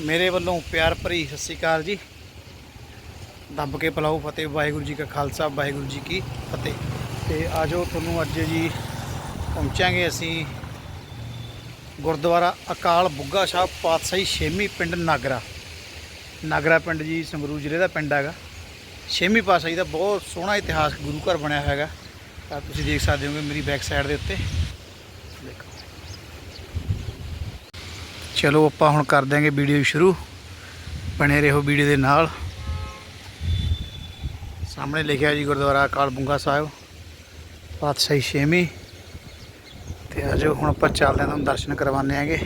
ਮੇਰੇ ਵੱਲੋਂ ਪਿਆਰ ਭਰੀ ਸਤਿ ਸ਼੍ਰੀ ਅਕਾਲ ਜੀ। ਦੱਬ ਕੇ ਪਲਾਓ ਫਤਿਹ, ਵਾਹਿਗੁਰੂ ਜੀ ਕਾ ਖਾਲਸਾ, ਵਾਹਿਗੁਰੂ ਜੀ ਕੀ ਫਤਿਹ। ਤੇ ਆਜੋ ਤੁਹਾਨੂੰ ਅੱਜ ਜੀ ਪਹੁੰਚਾਂਗੇ ਅਸੀਂ ਗੁਰਦੁਆਰਾ ਅਕਾਲ ਬੁੱਗਾ ਸਾਹਿਬ, ਪਾਤਸ਼ਾਹੀ ਛੇਵੀਂ ਪਿੰਡ ਨਾਗਰਾ। ਨਾਗਰਾ ਪਿੰਡ ਜੀ, ਸੰਗਰੂਰ ਜ਼ਿਲ੍ਹੇ ਦਾ ਪਿੰਡ ਹੈਗਾ। ਛੇਵੀਂ ਪਾਤਸ਼ਾਹੀ ਦਾ ਬਹੁਤ ਸੋਹਣਾ ਇਤਿਹਾਸ ਗੁਰੂ ਘਰ ਬਣਿਆ ਹੋਇਆ ਹੈਗਾ। ਤਾਂ ਤੁਸੀਂ ਦੇਖ ਸਕਦੇ ਹੋਗੇ ਮੇਰੀ ਬੈਕ ਸਾਈਡ ਦੇ ਉੱਤੇ। ਚਲੋ ਆਪਾਂ ਹੁਣ ਕਰ ਦਿਆਂਗੇ ਵੀਡੀਓ ਸ਼ੁਰੂ। ਬਣੇ ਰਹੋ ਵੀਡੀਓ ਦੇ ਨਾਲ। ਸਾਹਮਣੇ ਲਿਖਿਆ ਜੀ ਗੁਰਦੁਆਰਾ ਅਕਾਲ ਬੁੰਗਾ ਸਾਹਿਬ, ਪਾਤਸ਼ਾਹੀ ਛੇਵੀਂ। ਤੇ ਆਜੋ ਹੁਣ ਆਪਾਂ ਚੱਲਦੇ ਹਾਂ, ਤੁਹਾਨੂੰ ਦਰਸ਼ਨ ਕਰਵਾਉਂਦੇ ਆਂਗੇ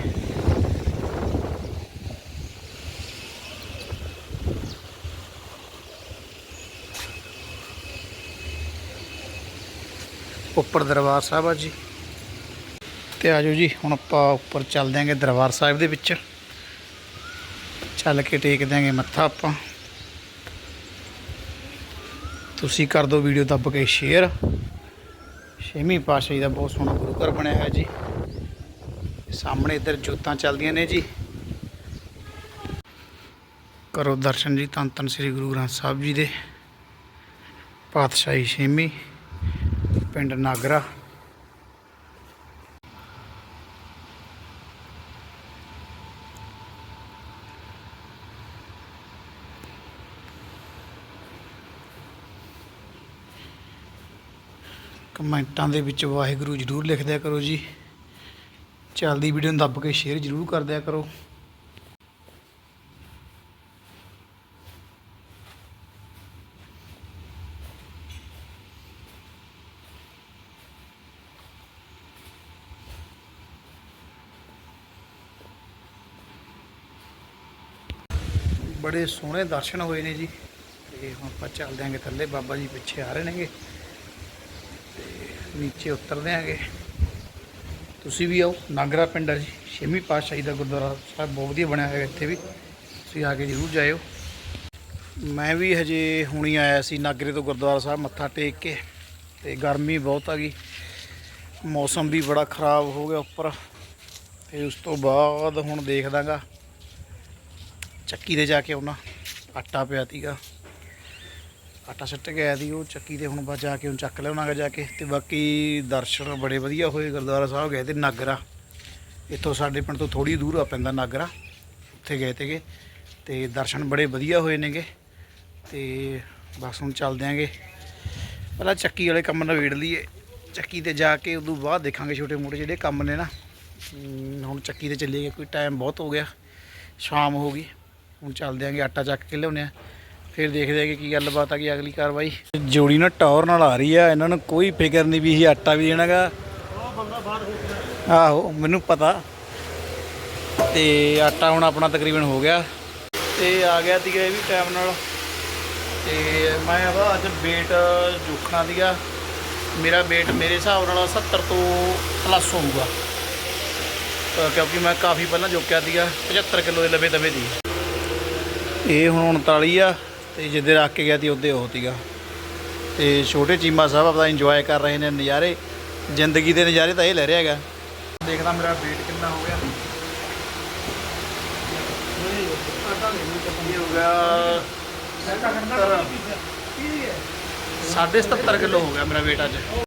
ਉੱਪਰ ਦਰਬਾਰ ਸਾਹਿਬ ਆ ਜੀ। ਤੇ ਆਜੋ ਜੀ, ਹੁਣ ਆਪਾਂ ਉੱਪਰ ਚੱਲ ਦਿਆਂਗੇ ਦਰਬਾਰ ਸਾਹਿਬ ਦੇ ਵਿੱਚ। ਚੱਲ ਕੇ ਟੇਕ ਦਿਆਂਗੇ ਮੱਥਾ ਆਪਾਂ। ਤੁਸੀਂ ਕਰ ਦਿਓ ਵੀਡੀਓ ਦੱਬ ਕੇ ਸ਼ੇਅਰ। ਛੇਵੀਂ ਪਾਤਸ਼ਾਹੀ ਦਾ ਬਹੁਤ ਸੋਹਣਾ ਗੁਰੂ ਘਰ ਬਣਿਆ ਹੋਇਆ ਜੀ। ਸਾਹਮਣੇ ਇੱਧਰ ਜੋਤਾਂ ਚੱਲਦੀਆਂ ਨੇ ਜੀ। ਕਰੋ ਦਰਸ਼ਨ ਜੀ ਧੰਨ ਧੰਨ ਸ੍ਰੀ ਗੁਰੂ ਗ੍ਰੰਥ ਸਾਹਿਬ ਜੀ ਦੇ। ਪਾਤਸ਼ਾਹੀ ਛੇਵੀਂ, ਪਿੰਡ ਨਾਗਰਾ। ਕਮੈਂਟਾਂ ਦੇ ਵਿੱਚ ਵਾਹਿਗੁਰੂ ਜਰੂਰ ਲਿਖ ਦਿਆ ਕਰੋ ਜੀ। ਚੱਲਦੀ ਵੀਡੀਓ ਨੂੰ ਦੱਬ ਕੇ ਸ਼ੇਅਰ ਜਰੂਰ ਕਰ ਦਿਆ ਕਰੋ। ਬੜੇ ਸੋਹਣੇ ਦਰਸ਼ਨ ਹੋਏ ਨੇ ਜੀ। ਤੇ ਹੁਣ ਆਪਾਂ ਚੱਲਦੇ ਆਂਗੇ ਥੱਲੇ। ਬਾਬਾ ਜੀ ਪਿੱਛੇ ਆ ਰਹੇ ਨੇਗੇ। ਨੀਚੇ ਉਤਰਦੇ ਆਂਗੇ। ਤੁਸੀਂ ਵੀ ਆਓ। ਨਾਗਰਾ ਪਿੰਡ ਹੈ ਜੀ। ਛੇਵੀਂ ਪਾਤਸ਼ਾਹੀ ਦਾ ਗੁਰਦੁਆਰਾ ਸਾਹਿਬ ਬਹੁਤ ਵਧੀਆ ਬਣਿਆ ਹੋਇਆ ਇੱਥੇ ਵੀ। ਤੁਸੀਂ ਆ ਕੇ ਜ਼ਰੂਰ ਜਾਇਓ। ਮੈਂ ਵੀ ਹਜੇ ਹੁਣੀ ਆਇਆ ਸੀ ਨਾਗਰੇ ਤੋਂ ਗੁਰਦੁਆਰਾ ਸਾਹਿਬ ਮੱਥਾ ਟੇਕ ਕੇ। ਤੇ ਗਰਮੀ ਬਹੁਤ ਆ ਗਈ। ਮੌਸਮ ਵੀ ਬੜਾ ਖਰਾਬ ਹੋ ਗਿਆ ਉੱਪਰ। ਤੇ ਉਸ ਤੋਂ ਬਾਅਦ ਹੁਣ ਦੇਖਦਾਗਾ। ਚੱਕੀ ਤੇ ਜਾ ਕੇ ਆਉਣਾ। ਆਟਾ ਪਿਆ ਤੀਗਾ। ਆਟਾ ਸੁੱਟ ਗਿਆ ਦੀ ਉਹ ਚੱਕੀ ਤੇ ਹੁਣ ਬਸ ਜਾ ਕੇ ਹੁਣ ਚੱਕ ਲਿਆਉਣਾਗਾ ਜਾ ਕੇ। ਤੇ ਬਾਕੀ ਦਰਸ਼ਨ ਬੜੇ ਵਧੀਆ ਹੋਏ, ਗੁਰਦੁਆਰਾ ਸਾਹਿਬ ਗਏ ਤੇ ਨਾਗਰਾ। ਇੱਥੋਂ ਸਾਡੇ ਪਿੰਡ ਤੋਂ ਥੋੜੀ ਦੂਰ ਆ ਪੈਂਦਾ ਨਾਗਰਾ, ਉੱਥੇ ਗਏ ਤੇਗੇ ਤੇ ਦਰਸ਼ਨ ਬੜੇ ਵਧੀਆ ਹੋਏ ਨੇਗੇ। ਤੇ ਬਸ ਹੁਣ ਚੱਲਦੇ ਆਂਗੇ। ਪਹਿਲਾਂ ਚੱਕੀ ਵਾਲੇ ਕੰਮ ਨਵੇੜ ਲਈਏ। ਚੱਕੀ ਤੇ ਜਾ ਕੇ ਉਦੋਂ ਬਾਅਦ ਦੇਖਾਂਗੇ ਛੋਟੇ ਮੋਟੇ ਜਿਹੜੇ ਕੰਮ ਨੇ ਨਾ। ਹੁਣ ਚੱਕੀ ਤੇ ਚੱਲੀਏ, ਕੋਈ ਟਾਈਮ ਬਹੁਤ ਹੋ ਗਿਆ। ਸ਼ਾਮ ਹੋ ਗਈ। ਹੁਣ ਚੱਲਦੇ ਆਂਗੇ, ਆਟਾ ਚੱਕ ਕੇ ਲਿਆਉਂਦੇ ਆ। ਫਿਰ ਦੇਖਦੇ ਆ ਕਿ ਕੀ ਗੱਲਬਾਤ ਆ ਕੀ ਅਗਲੀ ਕਾਰਵਾਈ। ਜੋੜੀ ਨਾ ਟੌਰ ਨਾਲ ਆ ਰਹੀ ਆ, ਇਹਨਾਂ ਨੂੰ ਕੋਈ ਫਿਕਰ ਨਹੀਂ ਵੀ ਇਹ ਆਟਾ ਵੀ ਦੇਣਾਗਾ। ਆਹੋ, ਮੈਨੂੰ ਪਤਾ। ਤੇ ਆਟਾ ਹੁਣ ਆਪਣਾ ਤਕਰੀਬਨ ਹੋ ਗਿਆ। ਤੇ ਆ ਗਿਆ ਸੀਗਾ ਇਹ ਵੀ ਟਾਈਮ ਨਾਲ। ਤੇ ਮੈਂ ਆਦਾ ਅੱਜ weight ਜੋਖਣਾ ਸੀਗਾ। ਮੇਰਾ weight ਮੇਰੇ ਹਿਸਾਬ ਨਾਲ 70 ਤੋਂ ਪਲੱਸ ਹੋਊਗਾ। ਕਿਉਂਕਿ ਮੈਂ ਕਾਫੀ ਪਹਿਲਾਂ ਜੋਕਿਆ ਸੀਗਾ 75 ਕਿਲੋ ਦੇ ਲਵੇ ਦਵੇ ਦੀ। ਇਹ ਹੁਣ 39 ਆ। ਤੇ ਜਿੱਦੇ ਰੱਖ ਕੇ ਗਿਆ ਸੀ ਉਹਦੇ ਉਹ ਸੀਗਾ। ਤੇ ਛੋਟੇ ਚੀਮਾ ਸਾਹਿਬ ਆਪਦਾ ਇੰਜੋਏ ਕਰ ਰਹੇ ਨੇ ਨਜ਼ਾਰੇ। ਜ਼ਿੰਦਗੀ ਦੇ ਨਜ਼ਾਰੇ ਤਾਂ ਇਹ ਲੈ ਰਿਹਾ ਹੈਗਾ। ਦੇਖਦਾ ਮੇਰਾ weight ਕਿੰਨਾ ਹੋ ਗਿਆ। ਇਹ ਹੋ ਗਿਆ 77 ਕਿਲੋ ਹੋ ਗਿਆ ਮੇਰਾ weight ਅੱਜ।